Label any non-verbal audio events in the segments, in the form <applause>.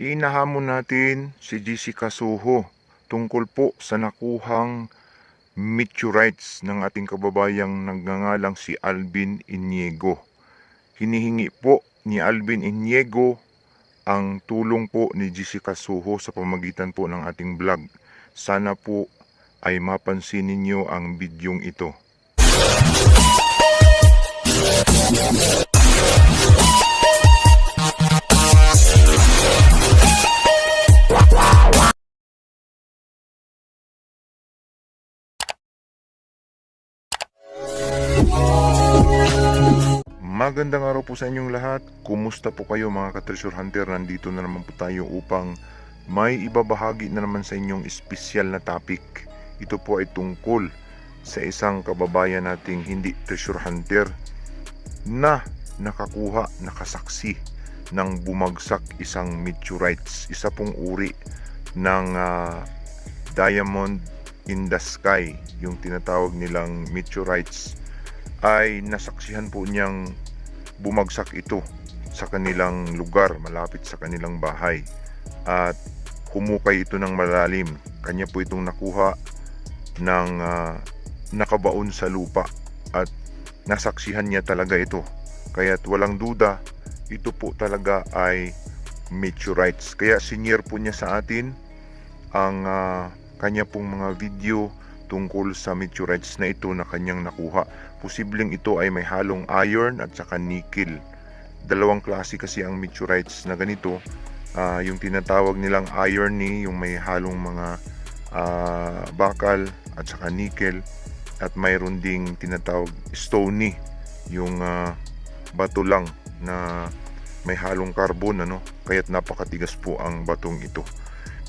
Iinahamon natin si Jessica Soho tungkol po sa nakuhang meteorites ng ating kababayang nagngangalang si Alvin Iniego. Hinihingi po ni Alvin Iniego ang tulong po ni Jessica Soho sa pamagitan po ng ating vlog. Sana po ay mapansin ninyo ang bidyong ito. Magandang araw po sa inyong lahat. Kumusta po kayo mga ka-treasure hunter? Nandito na naman po tayo upang may ibabahagi na naman sa inyong espesyal na topic. Ito po ay tungkol sa isang kababayan nating hindi treasure hunter na nakakuha, nakasaksi ng bumagsak isang meteorites. Isa pong uri ng ah, diamond in the sky, yung tinatawag nilang meteorites ay nasaksihan po niyang bumagsak ito sa kanilang lugar malapit sa kanilang bahay. At humukay ito ng malalim. Kanya po itong nakuha ng ah, nakabaon sa lupa at nasaksihan niya talaga ito. Kaya't walang duda ito po talaga ay meteorites. Kaya senior po niya sa atin ang ah, kanya pong mga video tungkol sa meteorites na ito na kanyang nakuha. Posibleng ito ay may halong iron at saka nickel. Dalawang klase kasi ang meteorites na ganito. Ah, yung tinatawag nilang irony, yung may halong mga ah, bakal at saka nickel. At mayroon ding tinatawag stony, yung ah, bato lang na may halong carbon ano kaya't napakatigas po ang batong ito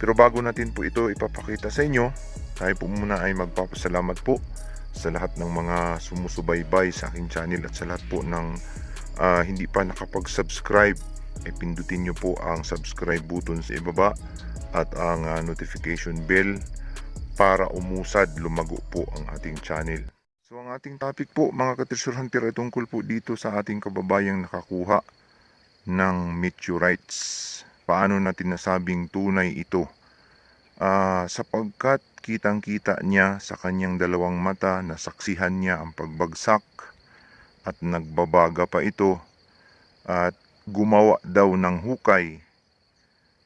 pero bago natin po ito ipapakita sa inyo tayo po muna ay magpapasalamat po sa lahat ng mga sumusubaybay sa aking channel at sa lahat po ng ah, hindi pa nakapag-subscribe ay pindutin nyo po ang subscribe button sa ibaba at ang ah, notification bell para umusad lumago po ang ating channel. So ang ating topic po mga ka-treasure hunter ay tungkol po dito sa ating kababayang nakakuha ng meteorites. Paano natin nasabing tunay ito? Ah, sapagkat kitang-kita niya sa kanyang dalawang mata na saksihan niya ang pagbagsak at nagbabaga pa ito at gumawa daw ng hukay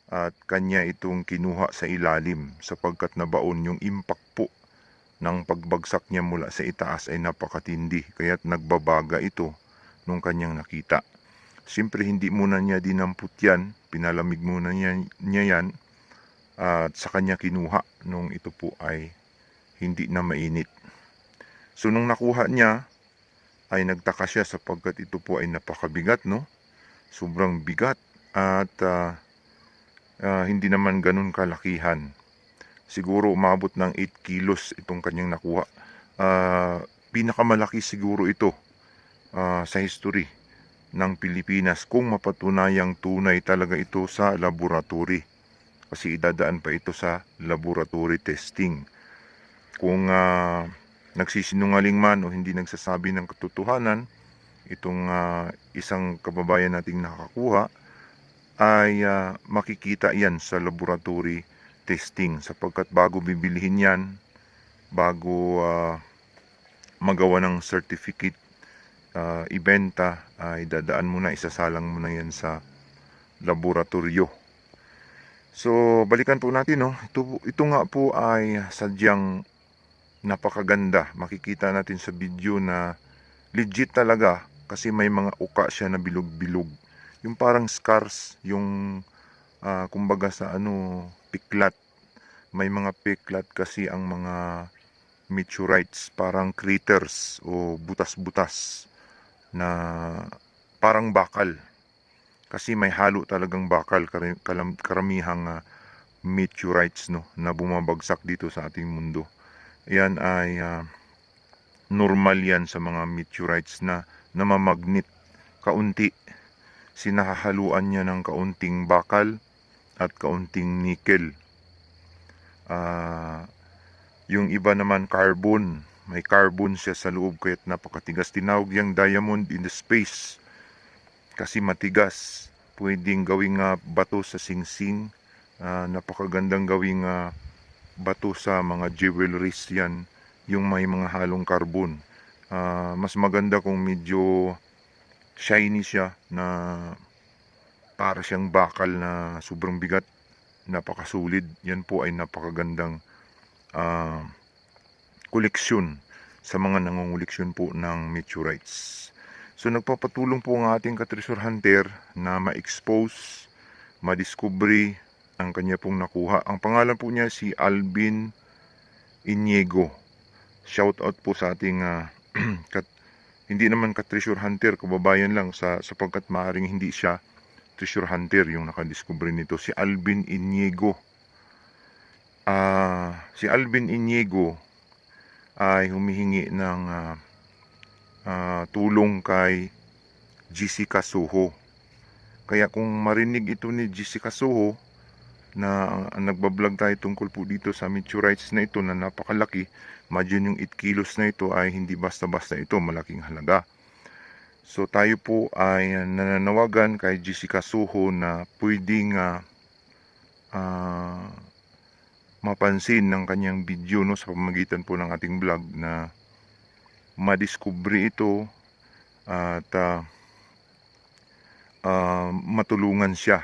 at kanya itong kinuha sa ilalim sapagkat nabaon yung impact po ng pagbagsak niya mula sa itaas ay napakatindi kaya't nagbabaga ito nung kanyang nakita. Siyempre hindi muna niya dinamput yan, pinalamig muna niya, niya yan at sa kanya kinuha nung ito po ay hindi na mainit. So nung nakuha niya ay nagtaka siya sapagkat ito po ay napakabigat no. Sobrang bigat at ah, ah, hindi naman ganun kalakihan. Siguro umabot ng 8 kilos itong kanyang nakuha. Ah, pinakamalaki siguro ito ah, sa history ng Pilipinas kung mapatunayang tunay talaga ito sa laboratory kasi idadaan pa ito sa laboratory testing. Kung ah, nagsisinungaling man o hindi nagsasabi ng katotohanan, itong ah, isang kababayan nating nakakuha ay ah, makikita yan sa laboratory testing sapagkat bago bibilihin yan, bago ah, magawa ng certificate ah, ibenta, ay dadaan muna, isasalang muna yan sa laboratorio. So, balikan po natin, no? Ito, ito nga po ay sadyang napakaganda. Makikita natin sa video na legit talaga kasi may mga uka siya na bilog-bilog. Yung parang scars, yung ah, kumbaga sa ano, piklat. May mga piklat kasi ang mga meteorites, parang craters o butas-butas na parang bakal kasi may halo talagang bakal karamihang ah, meteorites no na bumabagsak dito sa ating mundo. Yan ay ah, normal yan sa mga meteorites na namamagnet kaunti. Sinahahaluan niya ng kaunting bakal at kaunting nickel. Ah, yung iba naman carbon. May carbon siya sa loob kaya't napakatigas. Tinawag yung diamond in the space kasi matigas pwedeng gawing ah, bato sa singsing, Ah, napakagandang gawing ah, bato sa mga jewelries yan, yung may mga halong carbon. Ah, mas maganda kung medyo shiny siya na para siyang bakal na sobrang bigat, napakasulit. Yan po ay napakagandang ah, koleksyon sa mga nangunguleksyon po ng meteorites. So nagpapatulong po ang ating ka-treasure hunter na ma-expose, ma-discovery ang kanya pong nakuha. Ang pangalan po niya si Alvin Iniego. Shout out po sa ating ah, <clears throat> kat, hindi naman ka-treasure hunter, kababayan lang sa sapagkat maaring hindi siya treasure hunter yung nakadiscover nito si Alvin Iniego. Ah, si Alvin Iniego ay humihingi ng ah, tulong kay Jessica Soho. Kaya kung marinig ito ni Jessica Soho na ang nagbablog tayo tungkol po dito sa meteorites na ito na napakalaki, imagine yung 8 kilos na ito ay hindi basta-basta ito, malaking halaga. So tayo po ay nananawagan kay Jessica Soho na pwedeng ah, ah, mapansin ng kanyang video no, sa pamamagitan po ng ating vlog na madiskubre ito at ah, ah, matulungan siya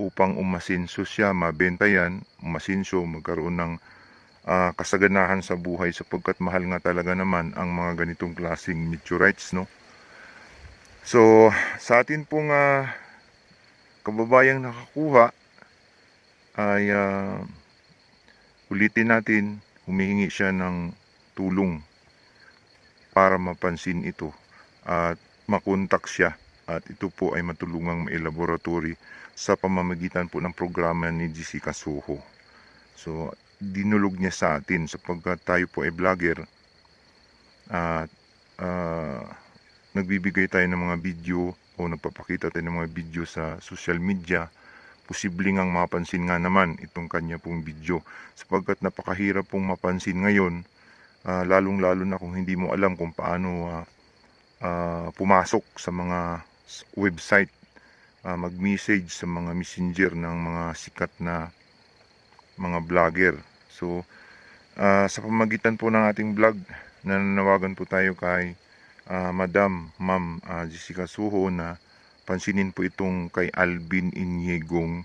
upang umasinso siya, mabenta yan, umasinso, magkaroon ng ah, kasaganahan sa buhay sapagkat mahal nga talaga naman ang mga ganitong klaseng meteorites, no? So, sa atin pong ah, kababayang nakakuha ay ah, ulitin natin, humihingi siya ng tulong para mapansin ito at makontak siya at ito po ay matulungang may-laboratory sa pamamagitan po ng programa ni Jessica Soho. So, dinulog niya sa atin sapagkat tayo po ay vlogger at ah, nagbibigay tayo ng mga video o nagpapakita tayo ng mga video sa social media posibleng ang mapansin nga naman itong kanya pong video sapagkat napakahirap pong mapansin ngayon ah, lalong-lalo na kung hindi mo alam kung paano ah, ah, pumasok sa mga website, ah, mag-message sa mga messenger ng mga sikat na mga vlogger. So, ah, sa pamagitan po ng ating vlog, nananawagan po tayo kay ah, Madam Ma'am ah, Jessica Suho na pansinin po itong kay Alvin Inyegong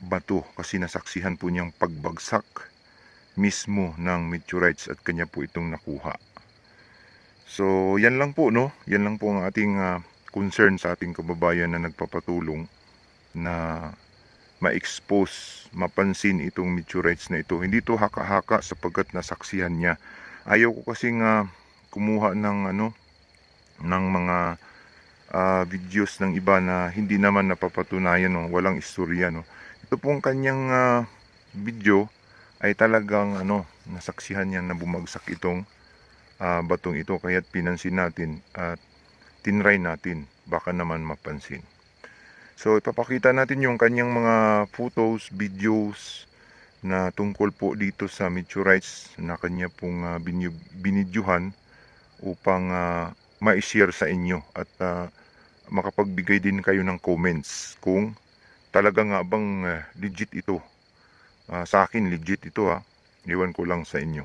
bato kasi nasaksihan po niyang pagbagsak mismo ng meteorites at kanya po itong nakuha. So, yan lang po, no? Yan lang po ang ating ah, concern sa ating kababayan na nagpapatulong na ma-expose, mapansin itong meteorites na ito. Hindi to haka-haka sapagkat nasaksihan niya. Ayaw ko kasing ah, kumuha ng ano ng mga ah, videos ng iba na hindi naman napapatunayan no, walang istorya no. Ito pong kanyang ah, video ay talagang ano nasaksihan niya na bumagsak itong ah, batong ito kaya't pinansin natin at tinry natin baka naman mapansin. So ipapakita natin yung kanyang mga photos, videos na tungkol po dito sa meteorites na kanya pong uh, binidyuhan upang ah, ma-share sa inyo at ah, makapagbigay din kayo ng comments kung talaga nga bang ah, legit ito. Ah, sa akin legit ito ha. Iwan ko lang sa inyo.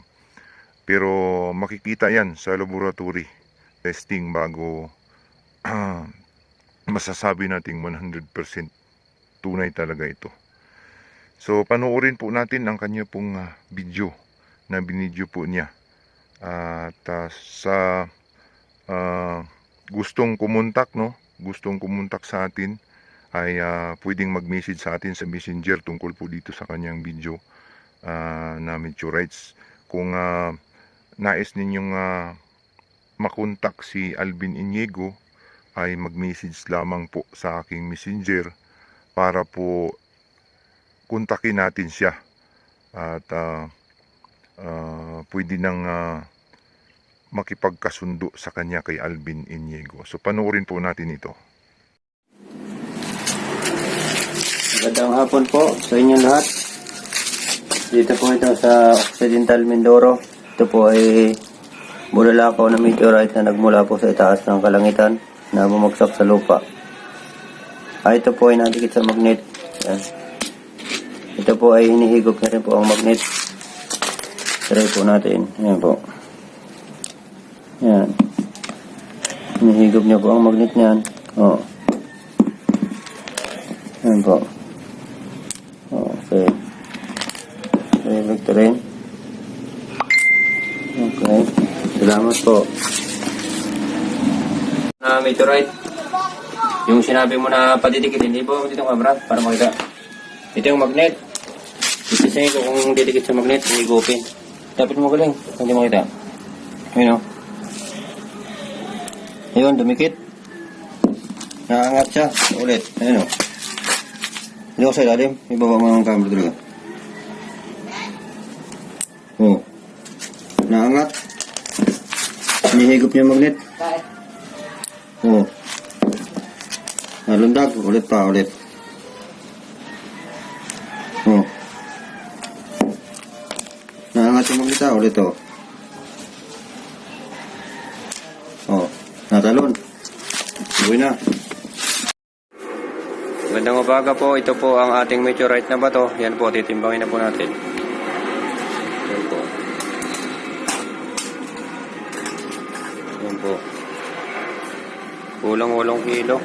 Pero makikita yan sa laboratory testing bago ah, <clears throat> masasabi nating 100% tunay talaga ito. So panoorin po natin ang kanya pong ah, video na binidyo po niya. At ah, sa ah, gustong kumontak no, gustong kumontak sa atin ay ah, pwedeng mag-message sa atin sa Messenger tungkol po dito sa kanyang video ah, na meteorites. Kung ah, nais ninyong ah, makontak si Alvin Iniego ay mag-message lamang po sa aking messenger para po kontakin natin siya at ah, ah, pwede nang ah, makipagkasundo sa kanya kay Alvin Iniego. So panoorin po natin ito. Magandang hapon po sa inyong lahat. Dito po ito sa Occidental Mindoro. Ito po ay bulalakaw na meteorite na nagmula po sa itaas ng kalangitan na bumagsak sa lupa. Ah, ito po ay nadikit sa magnet. Yan. Ito po ay hinihigop na rin po ang magnet. Try po natin. Ayan po. Yan. Hinihigop niya po ang magnet niyan. Oh. Ayan po. Okay. Select rin. Okay. Salamat po. Na meteorite. Yung sinabi mo na padidikit, hindi po dito ang camera para makita. Ito yung magnet. Isisayin ko kung didikit sa magnet, hindi gupin. Dapat mo galing, hindi makita. Ayun o. Ayun, dumikit. Naangat siya. Ulit. Ayun o. Hindi ako sa ilalim. Ibaba mo ang camera talaga. Oh. Naangat. Hinihigop niya yung magnet. Oh. Nalundag. Ulit pa, ulit. Oh. Naangat yung magnet ah. Ulit oh. Oh. Natalon. Uwi na. Magandang umaga po. Ito po ang ating meteorite na bato. Yan po, titimbangin na po natin. Yan po. Kulang-walong kilo.